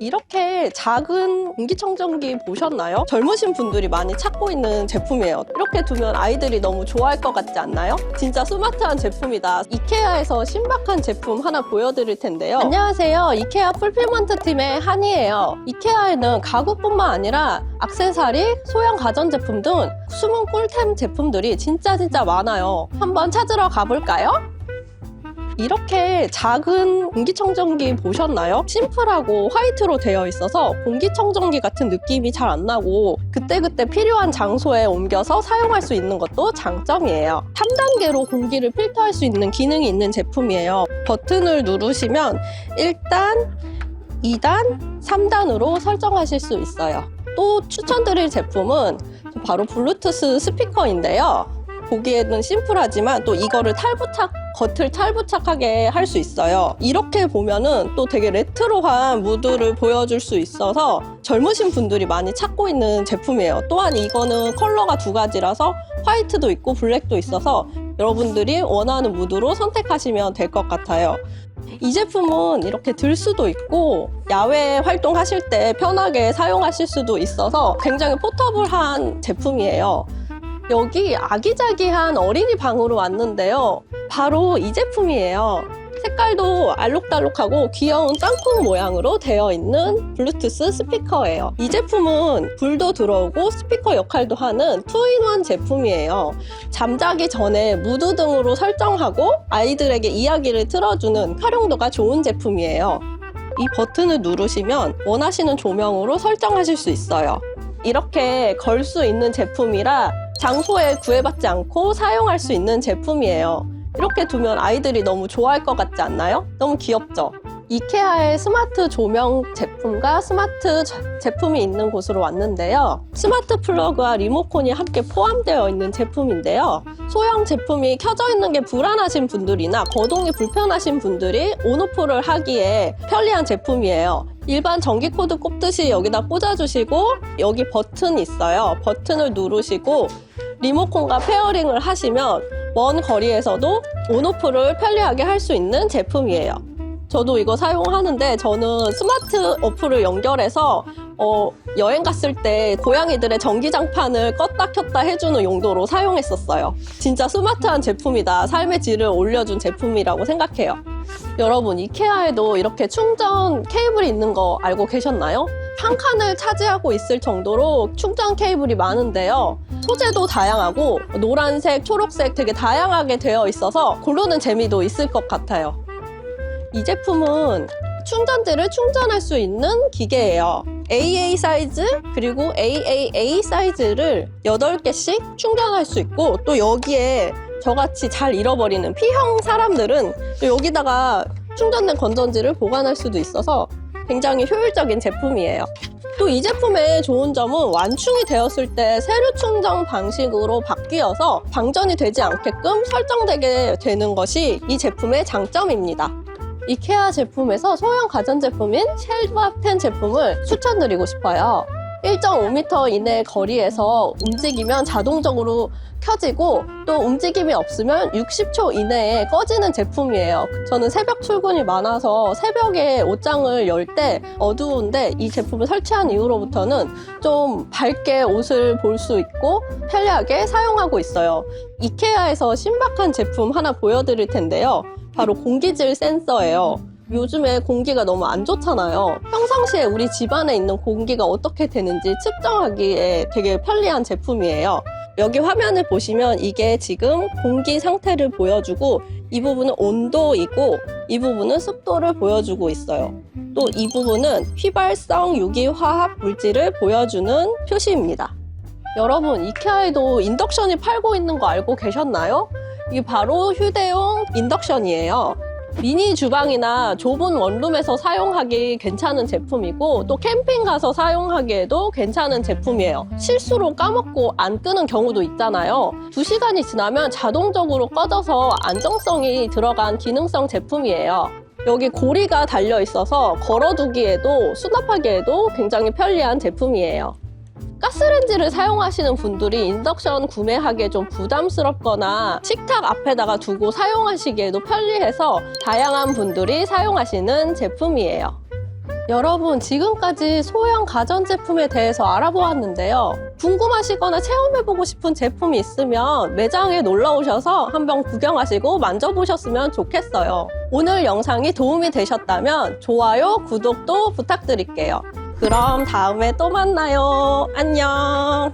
이렇게 작은 공기청정기 보셨나요? 젊으신 분들이 많이 찾고 있는 제품이에요. 이렇게 두면 아이들이 너무 좋아할 것 같지 않나요? 진짜 스마트한 제품이다. 이케아에서 신박한 제품 하나 보여드릴 텐데요. 안녕하세요. 이케아 풀필먼트 팀의 한이에요. 이케아에는 가구뿐만 아니라 악세사리, 소형 가전제품 등 숨은 꿀템 제품들이 진짜 진짜 많아요. 한번 찾으러 가볼까요? 이렇게 작은 공기청정기 보셨나요? 심플하고 화이트로 되어 있어서 공기청정기 같은 느낌이 잘 안 나고 그때그때 필요한 장소에 옮겨서 사용할 수 있는 것도 장점이에요. 3단계로 공기를 필터할 수 있는 기능이 있는 제품이에요. 버튼을 누르시면 1단, 2단, 3단으로 설정하실 수 있어요. 또 추천드릴 제품은 바로 블루투스 스피커인데요. 보기에는 심플하지만 또 이거를 탈부착 겉을 탈부착하게 할 수 있어요. 이렇게 보면은 또 되게 레트로한 무드를 보여줄 수 있어서 젊으신 분들이 많이 찾고 있는 제품이에요. 또한 이거는 컬러가 두 가지라서 화이트도 있고 블랙도 있어서 여러분들이 원하는 무드로 선택하시면 될 것 같아요. 이 제품은 이렇게 들 수도 있고 야외 활동하실 때 편하게 사용하실 수도 있어서 굉장히 포터블한 제품이에요. 여기 아기자기한 어린이 방으로 왔는데요. 바로 이 제품이에요. 색깔도 알록달록하고 귀여운 땅콩 모양으로 되어 있는 블루투스 스피커예요. 이 제품은 불도 들어오고 스피커 역할도 하는 투인원 제품이에요. 잠자기 전에 무드 등으로 설정하고 아이들에게 이야기를 틀어주는 활용도가 좋은 제품이에요. 이 버튼을 누르시면 원하시는 조명으로 설정하실 수 있어요. 이렇게 걸 수 있는 제품이라 장소에 구애받지 않고 사용할 수 있는 제품이에요. 이렇게 두면 아이들이 너무 좋아할 것 같지 않나요? 너무 귀엽죠? 이케아의 스마트 조명 제품과 스마트 자- 제품이 있는 곳으로 왔는데요. 스마트 플러그와 리모컨이 함께 포함되어 있는 제품인데요. 소형 제품이 켜져 있는 게 불안하신 분들이나 거동이 불편하신 분들이 온오프를 하기에 편리한 제품이에요. 일반 전기 코드 꼽듯이 여기다 꽂아주시고 여기 버튼이 있어요. 버튼을 누르시고 리모컨과 페어링을 하시면 먼 거리에서도 온오프를 편리하게 할 수 있는 제품이에요. 저도 이거 사용하는데 저는 스마트 어플을 연결해서 어, 여행 갔을 때 고양이들의 전기장판을 껐다 켰다 해주는 용도로 사용했었어요. 진짜 스마트한 제품이다. 삶의 질을 올려준 제품이라고 생각해요. 여러분, 이케아에도 이렇게 충전 케이블이 있는 거 알고 계셨나요? 한 칸을 차지하고 있을 정도로 충전 케이블이 많은데요. 소재도 다양하고 노란색, 초록색 되게 다양하게 되어 있어서 고르는 재미도 있을 것 같아요. 이 제품은 충전지를 충전할 수 있는 기계예요. AA 사이즈 그리고 AAA 사이즈를 8개씩 충전할 수 있고 또 여기에 저같이 잘 잃어버리는 P형 사람들은 또 여기다가 충전된 건전지를 보관할 수도 있어서 굉장히 효율적인 제품이에요. 또 이 제품의 좋은 점은 완충이 되었을 때 세류 충전 방식으로 바뀌어서 방전이 되지 않게끔 설정되게 되는 것이 이 제품의 장점입니다. 이케아 제품에서 소형 가전제품인 쉘바10 제품을 추천드리고 싶어요. 1.5m 이내 거리에서 움직이면 자동적으로 켜지고 또 움직임이 없으면 60초 이내에 꺼지는 제품이에요. 저는 새벽 출근이 많아서 새벽에 옷장을 열 때 어두운데 이 제품을 설치한 이후로부터는 좀 밝게 옷을 볼 수 있고 편리하게 사용하고 있어요. 이케아에서 신박한 제품 하나 보여드릴 텐데요. 바로 공기질 센서예요. 요즘에 공기가 너무 안 좋잖아요. 평상시에 우리 집안에 있는 공기가 어떻게 되는지 측정하기에 되게 편리한 제품이에요. 여기 화면을 보시면 이게 지금 공기 상태를 보여주고 이 부분은 온도이고 이 부분은 습도를 보여주고 있어요. 또 이 부분은 휘발성 유기화학 물질을 보여주는 표시입니다. 여러분, 이케아에도 인덕션이 팔고 있는 거 알고 계셨나요? 이게 바로 휴대용 인덕션이에요. 미니 주방이나 좁은 원룸에서 사용하기 괜찮은 제품이고 또 캠핑 가서 사용하기에도 괜찮은 제품이에요. 실수로 까먹고 안 끄는 경우도 있잖아요. 두 시간이 지나면 자동적으로 꺼져서 안정성이 들어간 기능성 제품이에요. 여기 고리가 달려 있어서 걸어두기에도 수납하기에도 굉장히 편리한 제품이에요. 가스렌지를 사용하시는 분들이 인덕션 구매하기에 좀 부담스럽거나 식탁 앞에다가 두고 사용하시기에도 편리해서 다양한 분들이 사용하시는 제품이에요. 여러분, 지금까지 소형 가전제품에 대해서 알아보았는데요. 궁금하시거나 체험해보고 싶은 제품이 있으면 매장에 놀러 오셔서 한번 구경하시고 만져보셨으면 좋겠어요. 오늘 영상이 도움이 되셨다면 좋아요, 구독도 부탁드릴게요. 그럼 다음에 또 만나요. 안녕.